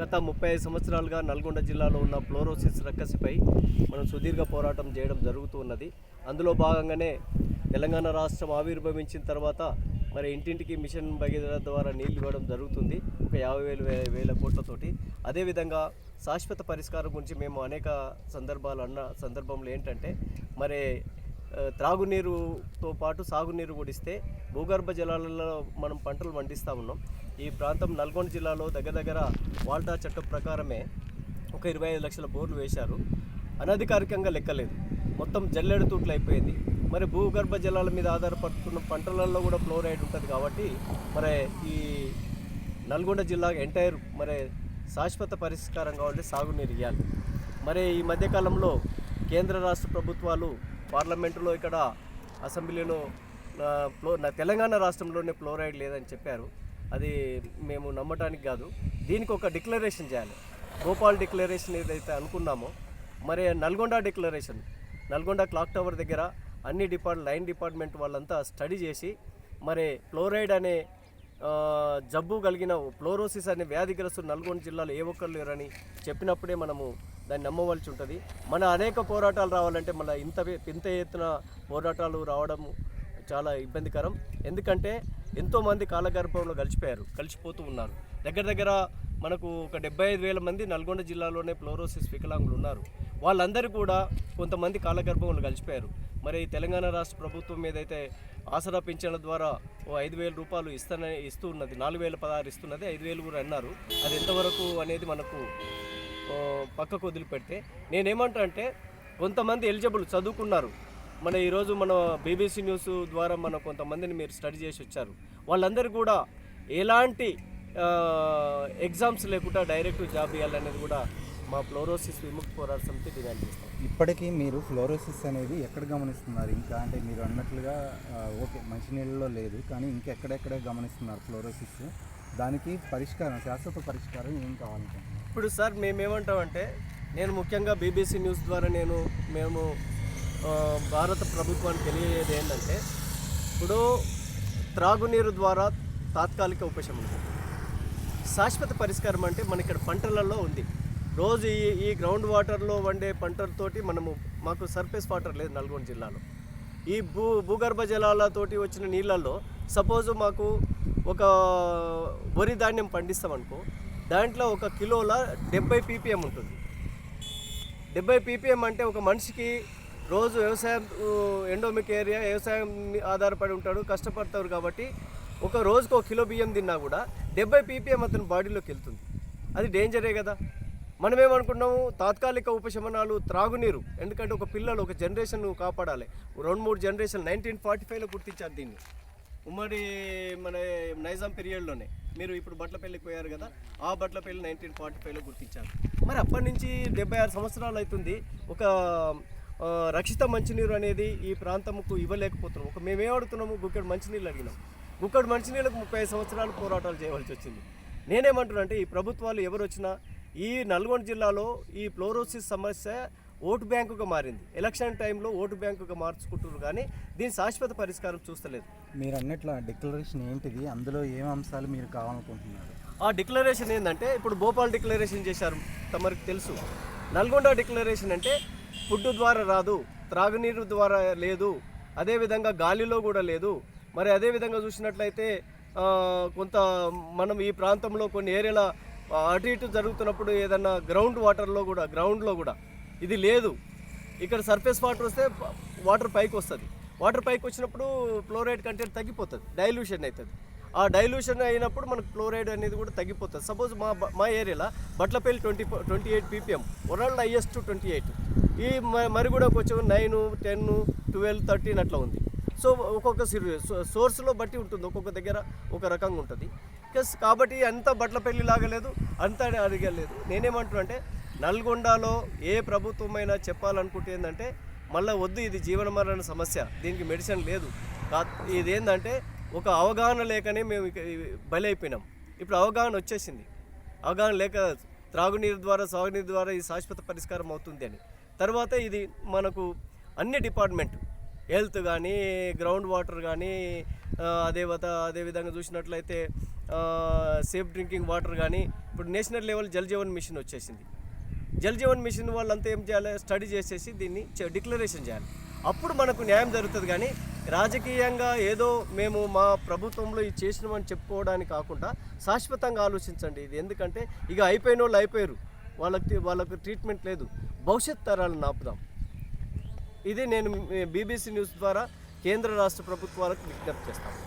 గత ముప్పై ఐదు సంవత్సరాలుగా నల్గొండ జిల్లాలో ఉన్న ఫ్లోరోసిస్ రక్కసిపై మనం సుదీర్ఘ పోరాటం చేయడం జరుగుతూ ఉన్నది. అందులో భాగంగానే తెలంగాణ రాష్ట్రం ఆవిర్భవించిన తర్వాత మరి ఇంటింటికి మిషన్ భగీరథ ద్వారా నీళ్ళు ఇవ్వడం జరుగుతుంది ఒక యాభై వేలు వేల కోట్లతోటి. అదేవిధంగా శాశ్వత పరిష్కారం గురించి మేము అనేక సందర్భాలు అన్న సందర్భంలో ఏంటంటే మరి త్రాగునీరుతో పాటు సాగునీరు కూడా ఇస్తే భూగర్భ జలాలలో మనం పంటలు పండిస్తూ ఉన్నాం. ఈ ప్రాంతం నల్గొండ జిల్లాలో దగ్గర దగ్గర వాల్టా చట్టం ప్రకారమే ఒక ఇరవై ఐదు లక్షల బోర్లు వేశారు. అనధికారికంగా లెక్కలేదు. మొత్తం జల్లెడు తూట్లు అయిపోయింది. మరి భూగర్భ జలాల మీద ఆధారపడుతున్న పంటలలో కూడా ఫ్లోరైడ్ ఉంటుంది కాబట్టి మరి ఈ నల్గొండ జిల్లా ఎంటైర్ మరి శాశ్వత పరిష్కారం కావాలంటే సాగునీరు ఇవ్వాలి మరి ఈ మధ్యకాలంలో కేంద్ర రాష్ట్ర ప్రభుత్వాలు పార్లమెంటులో ఇక్కడ అసెంబ్లీలో ఫ్లో తెలంగాణ రాష్ట్రంలోనే ఫ్లోరైడ్ లేదని చెప్పారు. అది మేము నమ్మటానికి కాదు. దీనికి ఒక డిక్లరేషన్ చేయాలి. భోపాల్ డిక్లరేషన్ ఏదైతే అనుకున్నామో మరి Nalgonda declaration Nalgonda clock tower దగ్గర అన్ని డిపార్ట్ లైన్ డిపార్ట్మెంట్ వాళ్ళంతా స్టడీ చేసి మరి ఫ్లోరైడ్ అనే జబ్బు కలిగిన ఫ్లోరోసిస్ అనే వ్యాధిగ్రస్తులు నల్గొండ జిల్లాలో ఏ ఒక్కరు లేరని చెప్పినప్పుడే మనము దాన్ని నమ్మవలసి ఉంటుంది. మన అనేక పోరాటాలు రావాలంటే మన ఇంత ఇంత ఎత్తున పోరాటాలు రావడం చాలా ఇబ్బందికరం. ఎందుకంటే ఎంతోమంది కాలగర్భంలో కలిసిపోయారు కలిసిపోతూ ఉన్నారు. దగ్గర దగ్గర మనకు ఒక డెబ్బై ఐదు వేల మంది నల్గొండ జిల్లాలోనే ఫ్లోరోసిస్ వికలాంగులు ఉన్నారు. వాళ్ళందరూ కూడా కొంతమంది కాలగర్భంలో కలిసిపోయారు మరి తెలంగాణ రాష్ట్ర ప్రభుత్వం ఏదైతే ఆసరా పింఛన్ల ద్వారా ఓ ఐదు వేల రూపాయలు ఇస్తానని ఇస్తూ ఉన్నది నాలుగు వేల పదహారు ఇస్తున్నది ఐదు వేలు కూడా అన్నారు. అది ఎంతవరకు అనేది మనకు పక్కకు వదిలిపెడితే నేనేమంటా అంటే కొంతమంది ఎలిజిబుల్ చదువుకున్నారు. మన ఈరోజు మన బీబీసీ న్యూస్ ద్వారా మన కొంతమందిని మీరు స్టడీ చేసి వచ్చారు. వాళ్ళందరూ కూడా ఎలాంటి ఎగ్జామ్స్ లేకుండా డైరెక్ట్ జాబ్ ఇవ్వాలనేది కూడా మా ఫ్లోరోసిస్ విముక్తి పోరాట సమితి డిమాండ్ చేస్తాం ఇప్పటికీ మీరు ఫ్లోరోసిస్ అనేది ఎక్కడ గమనిస్తున్నారు? ఇంకా అంటే మీరు అన్నట్లుగా ఓకే మంచినీళ్ళలో లేదు కానీ ఇంకెక్కడెక్కడ గమనిస్తున్నారు ఫ్లోరోసిస్? దానికి పరిష్కారం శాశ్వత పరిష్కారం ఏం కావాలనుకుంటున్నారు ఇప్పుడు సార్ మేమేమంటామంటే నేను ముఖ్యంగా బీబీసీ న్యూస్ ద్వారా నేను మేము భారత ప్రభుత్వానికి తెలియజేది ఏంటంటే ఇప్పుడు త్రాగునీరు ద్వారా తాత్కాలిక ఉపశమనం. శాశ్వత పరిష్కారం అంటే మన ఇక్కడ పంటలలో ఉంది. రోజు ఈ ఈ గ్రౌండ్ వాటర్లో వండే పంటలతోటి మనము మాకు సర్ఫేస్ వాటర్ లేదు నల్గొండ జిల్లాలో. ఈ భూ భూగర్భ జలాలతోటి వచ్చిన నీళ్ళల్లో సపోజ్ మాకు ఒక వరి ధాన్యం పండిస్తామనుకో దాంట్లో ఒక కిలోల డెబ్బై పీపీఎం ఉంటుంది. డెబ్బై పీపీఎం అంటే ఒక మనిషికి రోజు వ్యవసాయం ఎండోమిక్ ఏరియా వ్యవసాయం ఆధారపడి ఉంటాడు కష్టపడతారు కాబట్టి ఒక రోజుకు ఒక కిలో బియ్యం తిన్నా కూడా డెబ్బై పీపీఎం అతని బాడీలోకి వెళ్తుంది. అది డేంజరే కదా. మనమేమనుకున్నాము తాత్కాలిక ఉపశమనాలు త్రాగునీరు. ఎందుకంటే ఒక పిల్లలు ఒక జనరేషన్ కాపాడాలి. రెండు మూడు జనరేషన్ నైన్టీన్ ఫార్టీ ఫైవ్లో గుర్తించారు దీన్ని. ఉమ్మడి మన నైజాం పీరియడ్లోనే మీరు ఇప్పుడు బట్లపల్లికి పోయారు కదా ఆ బట్లపల్లి నైన్టీన్ ఫార్టీ ఫైవ్లో గుర్తించారు. మరి అప్పటి నుంచి డెబ్బై ఆరు సంవత్సరాలు అవుతుంది ఒక రక్షిత మంచినీరు అనేది ఈ ప్రాంతంకు ఇవ్వలేకపోతున్నాం. ఒక మేమేం అడుగుతున్నాము? గుక్కడు మంచినీళ్ళు అడిగినాం. గుక్కడు మంచినీళ్ళకు ముప్పై ఐదు సంవత్సరాలు పోరాటాలు చేయవలసి వచ్చింది. నేనేమంటున్నా అంటే ఈ ప్రభుత్వాలు ఎవరు వచ్చినా ఈ నల్గొండ జిల్లాలో ఈ ఫ్లోరోసిస్ సమస్య ఓటు బ్యాంకుగా మారింది. ఎలక్షన్ టైంలో ఓటు బ్యాంకుగా మార్చుకుంటున్నారు కానీ దీని శాశ్వత పరిష్కారం చూస్తలేదు. మీరు అన్నట్లు డిక్లరేషన్ ఏంటిది? అందులో ఏం అంశాలు మీరు కావాలనుకుంటున్నారు? ఆ డిక్లరేషన్ ఏంటంటే ఇప్పుడు భోపాల్ డిక్లరేషన్ చేశారు తమరికి తెలుసు. నల్గొండ డిక్లరేషన్ అంటే ఫుడ్ ద్వారా రాదు త్రాగునీరు ద్వారా లేదు అదేవిధంగా గాలిలో కూడా లేదు. మరి అదేవిధంగా చూసినట్లయితే కొంత మనం ఈ ప్రాంతంలో కొన్ని ఏరియాల అటు ఇటు జరుగుతున్నప్పుడు ఏదన్నా గ్రౌండ్ వాటర్లో కూడా గ్రౌండ్లో కూడా ఇది లేదు. ఇక్కడ సర్ఫేస్ వాటర్ వస్తే వాటర్ పైకి వస్తుంది. వాటర్ పైకి వచ్చినప్పుడు ఫ్లోరైడ్ కంటెంట్ తగ్గిపోతుంది. డైల్యూషన్ అవుతుంది ఆ డైల్యూషన్ అయినప్పుడు మనకు ఫ్లోరైడ్ అనేది కూడా తగ్గిపోతుంది. సపోజ్ మా మా ఏరియాలో Batlapalli twenty twenty eight PPM world highest twenty eight ఈ మ- మరిగూడకు కొంచెం నైన్ టెన్ ట్వెల్వ్ థర్టీన్ అట్లా ఉంది. సో ఒక్కొక్క సోర్స్లో బట్టి ఉంటుంది. ఒక్కొక్క దగ్గర ఒక రకంగా ఉంటుంది. కస్ కాబట్టి అంత బట్లపల్లి లాగా లేదు. అంత అడగలేదు నేనేమంటున్నా అంటే నల్గొండలో ఏ ప్రభుత్వమైనా చెప్పాలనుకుంటే ఏంటంటే మళ్ళీ వద్దు ఇది జీవన మరణ సమస్య దీనికి మెడిసిన్ లేదు. ఇదేంటంటే ఒక అవగాహన లేకనే మేము బలైపోయినాం. ఇప్పుడు అవగాహన వచ్చేసింది. అవగాహన లేక త్రాగునీరు ద్వారా సాగునీరు ద్వారా ఈ శాశ్వత పరిష్కారం అవుతుంది అని. తర్వాత ఇది మనకు అన్ని డిపార్ట్మెంట్ హెల్త్ కానీ గ్రౌండ్ వాటర్ కానీ అదే అదేవిధంగా చూసినట్లయితే సేఫ్ డ్రింకింగ్ వాటర్ కానీ ఇప్పుడు national level Jal Jeevan mission వచ్చేసింది. జల్ జీవన్ మిషన్ వాళ్ళంతా ఏం చేయాలి? స్టడీ చేసేసి దీన్ని డిక్లరేషన్ చేయాలి. అప్పుడు మనకు న్యాయం జరుగుతుంది కానీ రాజకీయంగా ఏదో మేము మా ప్రభుత్వంలో ఇది చేసినామని చెప్పుకోవడానికి కాకుండా శాశ్వతంగా ఆలోచించండి ఇది. ఎందుకంటే ఇక అయిపోయిన వాళ్ళు అయిపోయారు. వాళ్ళకి వాళ్ళకు ట్రీట్మెంట్ లేదు. భవిష్యత్ తరాలను ఆపుదాం. ఇది నేను బీబీసీ న్యూస్ ద్వారా కేంద్ర రాష్ట్ర ప్రభుత్వాలకు విజ్ఞప్తి చేస్తాను.